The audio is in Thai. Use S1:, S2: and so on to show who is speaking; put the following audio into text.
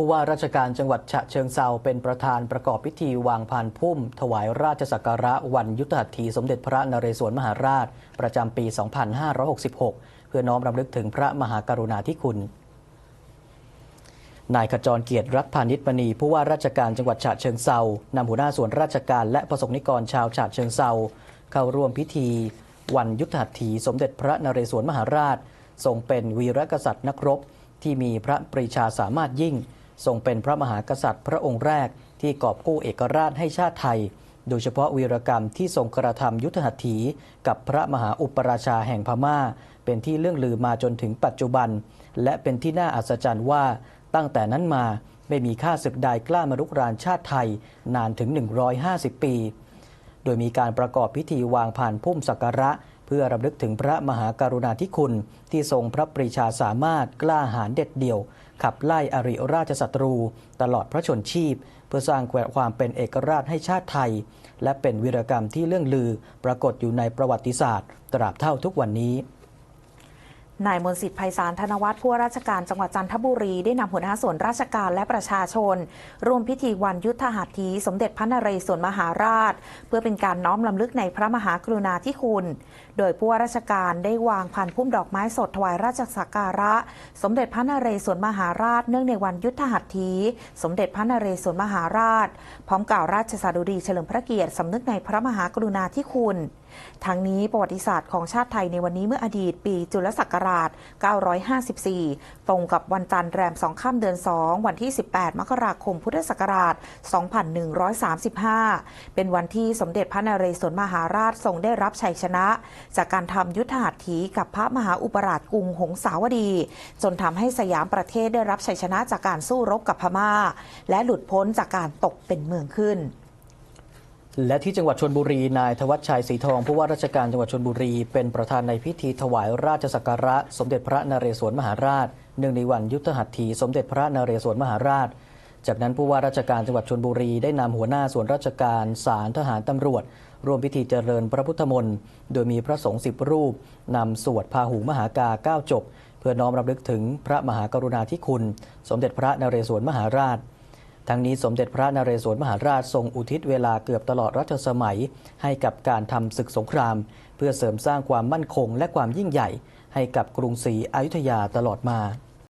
S1: ผู้ว่าราชการจังหวัดฉะเชิงเซาเป็นประธานประกอบพิธีวางพานพุ่ม ถวายราชสักการะวันยุทธหัตถีสมเด็จพระนเรศวรมหาราช ประจำปี 2566 เพื่อน้อมรำลึกถึงพระมหากรุณาธิคุณนายขจรเกียรติรัฐพานิชมณีผู้ว่าราชการจังหวัดฉะเชิงเซานำหัวหน้าส่วนราชการและประสงนิกรชาวฉะเชิงเซาเข้าร่วมพิธี วันยุทธหัตถีสมเด็จพระนเรศวรมหาราช ทรงเป็นวีรกษัตริย์นักรบ ที่มีพระปรีชาสามารถยิ่ง ทรงเป็นพระมหากษัตริย์พระองค์แรกที่กอบกู้เอกราชให้ชาติไทย โดยเฉพาะวีรกรรมที่ทรงกระทำยุทธหัตถี กับพระมหาอุปราชาแห่งพม่า เป็นที่เรื่องลือมาจนถึงปัจจุบัน และเป็นที่น่าอัศจรรย์ว่าตั้งแต่นั้นมาไม่มีข้าศึกใดกล้ามารุกรานชาติไทยนานถึง 150 ปี โดยมีการประกอบพิธีวางผ่านพุ่มสักการะ เพื่อรำลึกถึงพระมหากรุณาธิคุณ ที่ทรงพระปรีชาสามารถกล้าหาญเด็ดเดี่ยว ขับไล่อริราชศัตรู ตลอดพระชนชีพ เพื่อสร้างความเป็นเอกราชให้ชาติไทย และเป็นวีรกรรมที่เรื่องลือ ปรากฏอยู่ในประวัติศาสตร์ ตราบเท่าทุกวันนี้
S2: นายมนสิทธิ์ไพศาลธนวัฒน์ผู้ว่าราชการจังหวัดจันทบุรีได้นำหัวหน้าส่วนราชการและประชาชน ร่วมพิธีวันยุทธหัตถี สมเด็จพระนเรศวรมหาราช เพื่อเป็นการน้อมลำลึกในพระมหากรุณาธิคุณ โดยผู้ว่าราชการได้วางพันพุ่มดอกไม้สดถวายราชสักการะ สมเด็จพระนเรศวรมหาราช เนื่องในวันยุทธหัตถี สมเด็จพระนเรศวรมหาราช พร้อมกล่าวราชสดุดีเฉลิมพระเกียรติสำนึกในพระมหากรุณาธิคุณ ทั้งนี้ประวัติศาสตร์ของชาติไทยในวันนี้เมื่ออดีตปีจุลศักราช 954 ตรงกับวันจันทร์แรมสองข้ามเดือน 2 วันที่ 18 มกราคม พุทธศักราช 2135 เป็นวันที่สมเด็จพระนเรศวรมหาราชทรงได้รับชัยชนะ จากการทำยุทธหัตถีกับพระมหาอุปราชกรุงหงสาวดี จนทำให้สยามประเทศได้รับชัยชนะจากการสู้รบกับพม่า และหลุดพ้นจากการตกเป็นเมืองขึ้น
S1: และที่จังหวัดชนบุรีนายธวัชชัยศรีทองผู้ว่าราชการจังหวัดชนบุรี เป็นประธานในพิธีถวายราชสักการะ สมเด็จพระนเรศวรมหาราชเนื่องในวันยุทธหัตถีสมเด็จพระนเรศวรมหาราช จากนั้นผู้ว่าราชการจังหวัดชนบุรีได้นำหัวหน้าส่วนราชการศาลทหารตำรวจร่วมพิธีเจริญพระพุทธมนต์โดยมีพระสงฆ์สิบรูปนำสวดพาหุงมหากาเก้าจบ เพื่อน้อมรำลึกถึงพระมหากรุณาธิคุณ สมเด็จพระนเรศวรมหาราช ทั้งนี้สมเด็จพระนเรศวรมหาราชทรงอุทิศเวลาเกือบตลอดรัชสมัย ให้กับการทำศึกสงคราม เพื่อเสริมสร้างความมั่นคงและความยิ่งใหญ่ ให้กับกรุงศรีอยุธยาตลอดมา